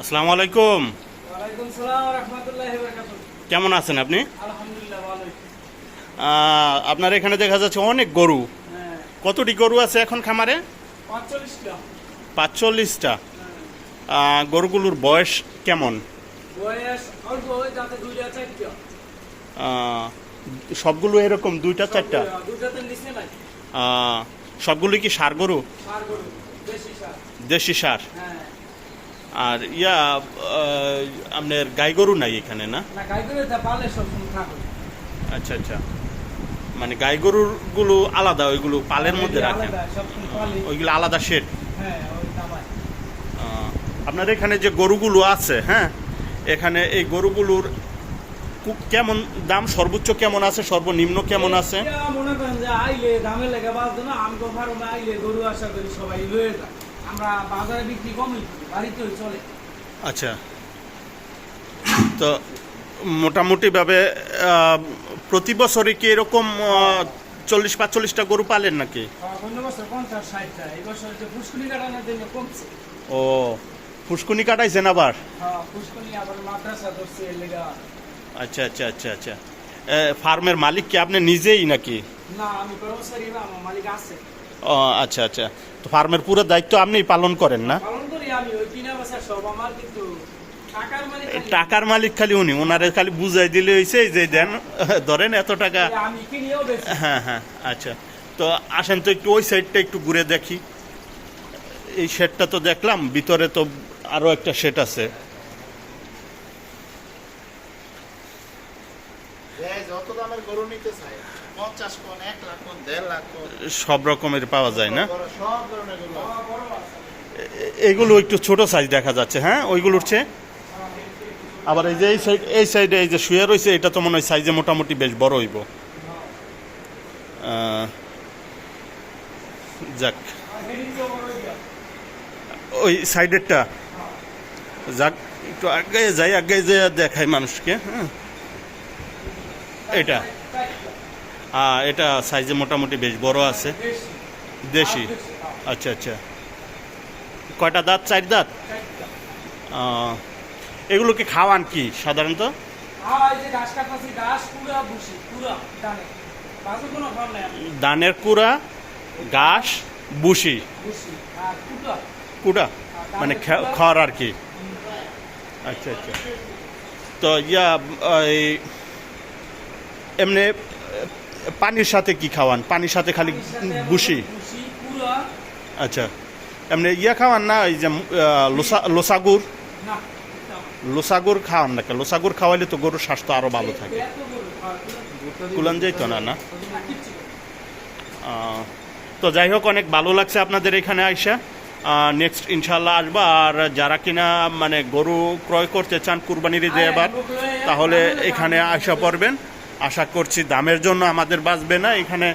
আসসালামু আলাইকুম। কেমন আছেন আপনি? আপনার এখানে দেখা যাচ্ছে অনেক গরু। হ্যাঁ। কতটি গরু আছে এখন খামারে? পাঁচচল্লিশটা। পাঁচচল্লিশটা। গরুগুলোর বয়স কেমন? সবগুলো এরকম দুইটা চারটা? নাই। সবগুলো কি সার গরু? সার গরু বেশি সার। দেশি সার। হ্যাঁ। আর ইয়া আপনার গাই গরু নাই এখানে না? আচ্ছা আচ্ছা। মানে গাই গরুরগুলো আলাদা ওইগুলো পালের মধ্যে রাখেন? ওইগুলো আলাদা শেড? হ্যাঁ আপনার এখানে যে গরুগুলো আছে হ্যাঁ? এখানে এই গরুগুলোর কেমন দাম? সর্বোচ্চ কেমন আছে? সর্বনিম্ন কেমন আছে? মনে করেন যে আইলে দামে লেগে বাঁচতো না আমি ফার্মে আইলে গরু আশা করি সবাই লয়ে যায়। আমরা বাজারে বিক্রি কমই বাড়িতেও চলে। আচ্ছা। তো মোটামুটিভাবে প্রতি বছরই কি এরকম চল্লিশ পাঁচচল্লিশটা গরু পালেন নাকি? অন্য বছর পঞ্চাশ ষাটটা এই বছর যে ফুসকুনি কাটানোর জন্য কমছে। ও ফুসকুনি কাটাইছেন আবার? হ্যাঁ আচ্ছা আচ্ছা আচ্ছা আচ্ছা। ফার্মের মালিক কি আপনি নিজেই নাকি? না আমি কর্মচারী না আমার মালিক আছে। ও আচ্ছা আচ্ছা। তো ফার্মের পুরো দায়িত্ব আপনি পালন করেন না? টাকার মালিক খালি। উনি। ওনারে খালি বুঝাই দিলে হয়েছে যে দেন ধরেন এত টাকা। হ্যাঁ হ্যাঁ আচ্ছা। তো আসেন তো একটু ওই সাইডটা একটু ঘুরে দেখি। এই শেডটা তো দেখলাম ভিতরে তো আরও একটা শেড আছে যে যত দামের গরু নিতে চায় পঞ্চাশ কোন এক লাখ কোন দেড় লাখ সব রকমের পাওয়া যায় না? বড় সব ধরনের গরু আছে। এ- এগুলো একটু ছোট সাইজ দেখা যাচ্ছে হ্যাঁ? ওইগুলো চেয়ে? আবার এই যে এই সাইড এই সাইডে এই যে শুয়ে রয়েছে এটা তো মনে হয় সাইজে মোটামুটি বেশ বড় হইব। যাক। ওই সাইডেরটা যাক একটু আগে যাই আগে যে দেখাই মানুষকে হ্যাঁ? এটা। এটা সাইজে মোটামুটি বেশ বড় আছে। দেশি? আচ্ছা আচ্ছা। কয়টা দাঁত? চার দাঁত? এগুলো কি খাওয়ান কি সাধারণত? হ্যাঁ দানের কুড়া ঘাস বুসি কুড়া মানে খড় আর কি? আচ্ছা আচ্ছা। তো ইয়া এই এমনি পানির সাথে কি খাওয়ান? পানির সাথে খালি বুসি আচ্ছা। এমনি ইয়া খাওয়ান না এই যে লোসা লোসাগুর। লোসাগুর খাওয়ান না? লোসাগুর খাওয়াইলে তো গরুর স্বাস্থ্য আরও ভালো থাকে। কুলান যাইতো না না? তো যাই হোক অনেক ভালো লাগছে আপনাদের এখানে আইসা। নেক্সট ইনশাল্লাহ আসবা। আর যারা কিনা মানে গরু ক্রয় করতে চান কুরবানির ঈদে এবার তাহলে এখানে আসা পড়বেন। আশা করছি দামের জন্য আমাদের বাঁচবে না এখানে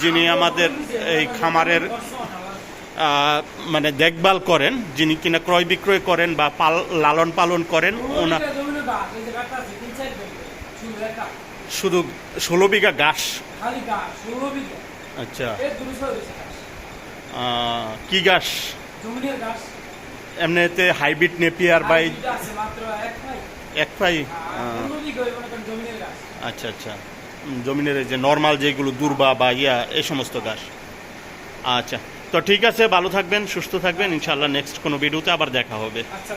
যিনি আমাদের এই খামারের মানে দেখভাল করেন যিনি কিনা ক্রয় বিক্রয় করেন বা পাল লালন পালন করেন ওনা ওইটা জমিনে গাছ, এই যে কাটতাছি, তিন চার বিঘা, শুধু ষোলো বিঘা গাছ, আচ্ছা। কি গাছ, এমনিতে হাইব্রিড নেপিয়ার বা আর এই দুইটা আছে, মাত্র এক পাই। আচ্ছা আচ্ছা। জমিনের যে নর্মাল যেগুলো দুর্বা বা ইয়া, এই সমস্ত গাছ আচ্ছা। তো ঠিক আছে, ভালো থাকবেন, সুস্থ থাকবেন। ইনশাল্লাহ নেক্সট কোনো ভিডিওতে আবার দেখা হবে। আচ্ছা।